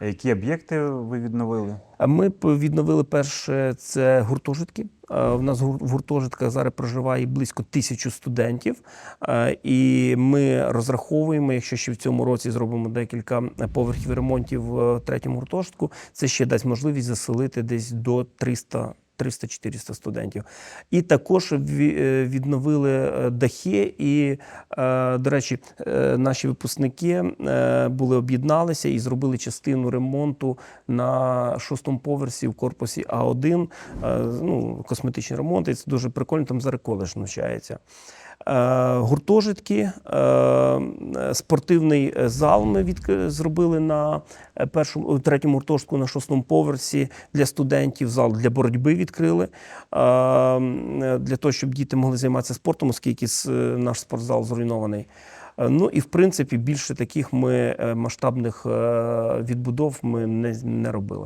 Які об'єкти ви відновили? А Ми відновили перше це гуртожитки. В нас в гуртожитках зараз проживає близько тисячу студентів, і ми розраховуємо, якщо ще в цьому році зробимо декілька поверхів ремонтів в третьому гуртожитку, це ще дасть можливість заселити десь до 300 300-400 студентів. І також е, відновили е, дахи. І, е, до речі, наші випускники були об'єдналися і зробили частину ремонту на шостому поверсі в корпусі А1. Е, Ну, косметичні ремонти. Це дуже прикольно. Там зараз коледж навчається. Гуртожитки, спортивний зал ми відк- зробили на першому третьому гуртожитку на шостому поверсі для студентів. Зал для боротьби відкрили е, для того, щоб діти могли займатися спортом, оскільки наш спортзал зруйнований. Е, Ну і в принципі більше таких ми е, масштабних е, відбудов ми не, не робили.